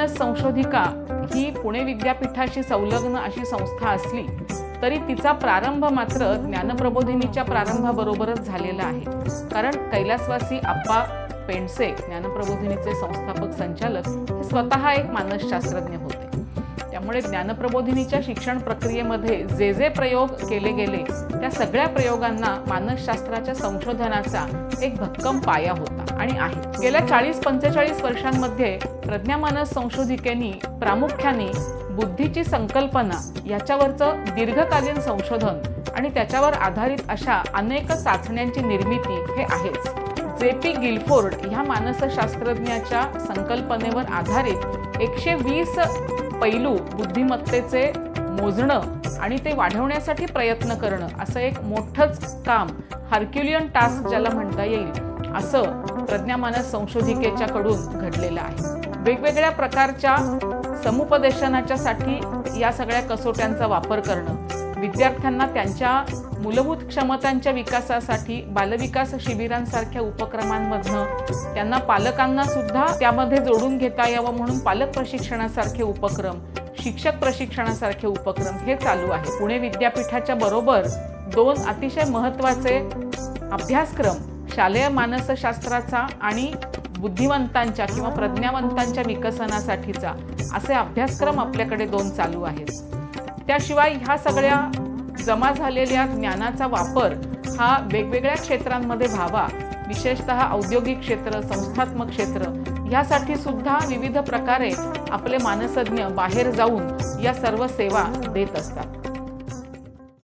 मानस संशोधिका ही पुणे विद्यापीठाशी संलग्न अशी संस्था असली तरी तिचा प्रारंभ मात्र ज्ञानप्रबोधिनीच्या प्रारंभाबरोबरच झालेला आहे. कारण कैलासवासी आप्पा पेंडसे ज्ञानप्रबोधिनीचे संस्थापक संचालक हे स्वतः एक मानसशास्त्रज्ञ होते. त्यामुळे ज्ञानप्रबोधिनीच्या शिक्षण प्रक्रियेमध्ये जे जे प्रयोग केले गेले त्या सगळ्या प्रयोगांना मानसशास्त्राच्या संशोधनाचा एक भक्कम पाया होता आणि आहे. गेल्या चाळीस पंचेचाळीस वर्षांमध्ये प्रज्ञामानस संशोधिकेनी प्रामुख्याने बुद्धीची संकल्पना याच्यावरचं दीर्घकालीन संशोधन आणि त्याच्यावर आधारित अशा अनेक चाचण्यांची निर्मिती हे आहेच. जे पी गिलफोर्ड ह्या मानसशास्त्रज्ञाच्या संकल्पनेवर आधारित एकशे वीस पैलू बुद्धिमत्तेचे मोजणं आणि ते वाढवण्यासाठी प्रयत्न करणं असं एक मोठंच काम हार्क्युलियन टास्क ज्याला म्हणता येईल असं प्रज्ञामानस संशोधिकेच्याकडून घडलेलं आहे. वेगवेगळ्या प्रकारच्या समुपदेशनाच्यासाठी या सगळ्या कसोट्यांचा वापर करणं विद्यार्थ्यांना त्यांच्या मूलभूत क्षमतांच्या विकासासाठी बालविकास शिबिरांसारख्या उपक्रमांमधनं त्यांना पालकांना सुद्धा त्यामध्ये जोडून घेता यावं म्हणून पालक प्रशिक्षणासारखे उपक्रम शिक्षक प्रशिक्षणासारखे उपक्रम हे चालू आहे. पुणे विद्यापीठाच्या बरोबर दोन अतिशय महत्त्वाचे अभ्यासक्रम शालेय मानसशास्त्राचा आणि बुद्धिवंतांच्या किंवा प्रज्ञावंतांच्या विकसनासाठीचा असे अभ्यासक्रम आपल्याकडे दोन चालू आहेत. त्याशिवाय ह्या सगळ्या जमा झालेल्या ज्ञानाचा वापर हा वेगवेगळ्या क्षेत्रांमध्ये व्हावा. विशेषतः औद्योगिक क्षेत्र संस्थात्मक क्षेत्र ह्यासाठी सुद्धा विविध प्रकारे आपले मानसज्ञ बाहेर जाऊन या सर्व सेवा देत असतात.